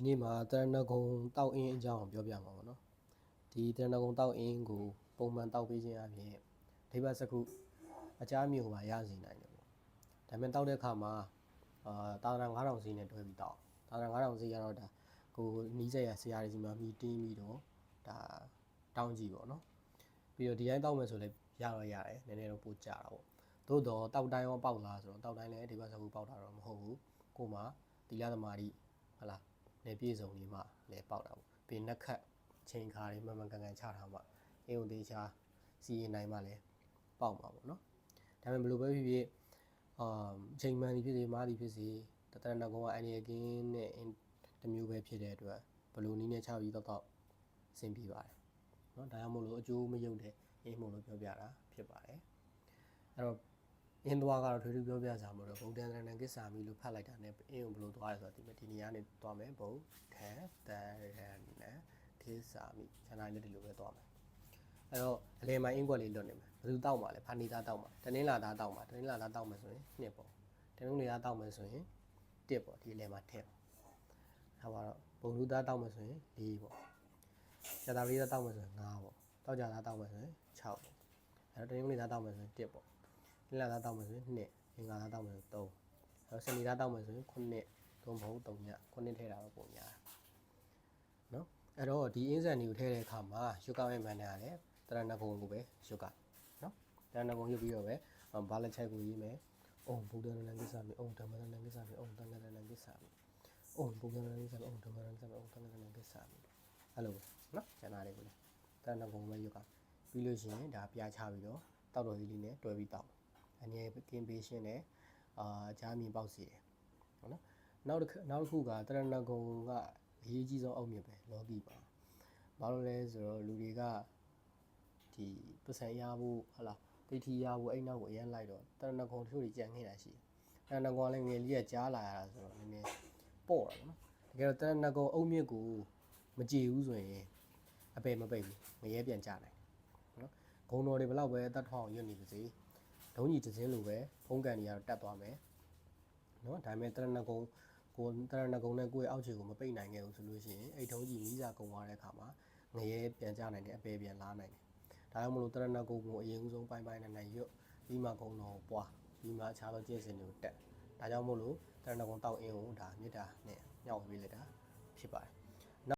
ဒီနေ့မှာတရဏဂုံတောက်အင်းအကြောင်းကိုပြောပြမှာပေါ့နော်ဒီတရဏဂုံတောက်အင်းကိုပုံမှန်တောက်ပေးခြင်းအပြင်ဒိဗ္ဗစကုအချားမျိုးပါရစီနိုင်တယ်ပေါ့ဒါပေမဲ့တောက်တဲ့အခါမှာအာတာဝရ9000စီနဲ့တွဲပြီးတောက်တာဝရ9000စီကတော့ဒါကိုနီးစက်ရဆရာကြီးစီမှာမီတင်းပြီးတော့ဒါတောင်းကြည့်ပေါ့နော်ပြီးတော့ဒီတိုင်းတောက်မယ်ဆိုလည်းရတော့ရတယ်နည်းနည်းတော့ပိုကြတာပေါ့သို့တော့တောက်တိုင်းရောပေါက်လားဆိုတော့တောက်တိုင်းလည်းဒိဗ္ဗစကုပေါက်တာတော့မဟုတ်ဘူးကို့မှာတီလာသမားကြီးဟလာ နေပြည့်စုံနေမှလည်းပေါက်တာပေါ့ပြီးနှက်ခတ်ချိန်ခါတွေမှန်မှန်ကန်ကန်ချထားမှအင်းုံသေးချာစီရင်နိုင်မှလည်းပေါက်မှာပေါ့နော်ဒါပေမဲ့ဘယ်လိုပဲဖြစ်ဖြစ်အာချိန်မှန်ဒီဖြစ်စေမားဒီဖြစ်စေတတရဏကောင်ကအန်ရကင်းနဲ့တစ်မျိုးပဲဖြစ်တဲ့အတွက်ဘယ်လိုနည်းနဲ့ချပြီးတော့တော့အဆင်ပြေပါတယ်နော်ဒါကြောင့်မို့လို့အကျိုးမယုံတဲ့အင်းမို့လို့ပြောပြတာဖြစ်ပါတယ်အဲ့တော့ အင်းသွားကတော့ထွေးထွေးပြောပြစားမှာတော့ဗုဒ္ဓံတရဏကိစ္ဆာမီလို့ဖတ်လိုက်တာနဲ့အင်းကိုဘယ်လိုသွားလဲဆိုတော့ဒီမှာဒီနေရာနဲ့သွားမယ်ဗုဒ္ဓံတရဏကိစ္ဆာမီခြံတိုင်းလည်းဒီလိုပဲသွားမယ်အဲ့တော့အလဲမှာအင်းကွက်လေးလွတ်နေမယ်ဘယ်သူတောက်မှာလဲဖာနေသားတောက်မှာတနင်္လာသားတောက်မှာတနင်္လာသားတောက်မယ်ဆိုရင်နှစ်ပေါ့တနင်္ဂနွေသားတောက်မယ်ဆိုရင်တစ်ပေါ့ဒီအလဲမှာထည့်ပေါ့အဲ့ပါတော့ဘုံလူသားတောက်မယ်ဆိုရင်၄ပေါ့ကျတာလေးသားတောက်မယ်ဆိုရင်၅ပေါ့တောက်ကြသားတောက်မယ်ဆိုရင်6ပေါ့အဲ့တော့တနင်္ဂနွေသားတောက်မယ်ဆိုရင်တစ်ပေါ့ လလာသားတောက်မယ်ဆိုရင်2အင်္ဂါသားတောက်မယ်ဆို3အဲတော့စနေသားတောက်မယ်ဆိုရင်9သုံးဘုံ3ည9ထဲတာတော့ပုံများနော်အဲ့တော့ဒီအင်းဆန်တွေကိုထည့်တဲ့အခါမှာရွက်ကမဲ့မန်နဲ့ရတယ်တရဏဂုံကိုပဲရွက်ကနော်တရဏဂုံရွက်ပြီးတော့ပဲဘာလက်ချိုက်ကိုရေးမယ်အုံဘုဒ္ဓရဏကိစ္စမြေအုံဓမ္မရဏကိစ္စမြေအုံတန်ခရဏကိစ္စမြေအုံဘုဒ္ဓရဏကိစ္စမြေအုံဓမ္မရဏကိစ္စမြေအုံတန်ခရဏကိစ္စမြေအဲ့လိုပဲနော်ကျန်တာတွေကိုလည်းတရဏဂုံပဲရွက်ကပြီးလို့ရှိရင်ဒါပြားချပြီးတော့တောက်တော်ကြီးလေးနဲ့တွဲပြီးတောက် အနေကင်းပေးရှင်းတယ်အာဂျားမြင်ပေါက်စီတယ်ဟုတ်နော်နောက်တစ်ခါနောက်တစ်ခုကတရဏဂုံကအရေးကြီးဆုံးအုတ်မြစ်ပဲလောကီပါဘာလို့လဲဆိုတော့လူတွေကဒီပစံရဖို့ဟလာဒိဋ္ဌိရဖို့အဲ့နောက်ကိုအရင်လိုက်တော့တရဏဂုံတချို့တွေကြံခဲ့တာရှိတယ်တရဏဂုံကလည်းငယ်လေးကကြားလာရတာဆိုတော့နည်းနည်းပေါ့တာပေါ့နော်တကယ်တော့တရဏဂုံအုတ်မြစ်ကိုမကြည်ဘူးဆိုရင်အပေမပိတ်ဘူးမရဲပြန်ကြနိုင်တယ်နော်ဂုံတော်တွေဘလောက်ပဲတတ်ထောက်အောင်ရွတ်နေပါစေ ဒုံးကြီးတစ်စင်းလိုပဲဖုံးကန်တွေကတော့တက်သွားမယ်နော်ဒါပေမဲ့တရဏဂုံကိုတရဏဂုံနဲ့ကိုယ့်ရဲ့အောက်ခြေကိုမပိတ်နိုင်ခဲ့ဘူးဆိုလို့ရှိရင်အဲ့ဒုံးကြီးမိစာကုံသွားတဲ့အခါမှာငရဲပြန်ကြနိုင်တယ်အပေပြန်လာနိုင်တယ်ဒါကြောင့်မလို့တရဏဂုံကိုအရင်ဦးဆုံးပိုင်းပိုင်းနဲ့နဲ့ရွတ်ပြီးမှဂုံတော်ကိုပွားပြီးမှအခြားသောကျင့်စဉ်တွေကိုတက်ဒါကြောင့်မို့လို့တရဏဂုံတောက်အင်းကိုဒါမေတ္တာနဲ့ညှောက်ပေးလိုက်တာဖြစ်ပါတယ်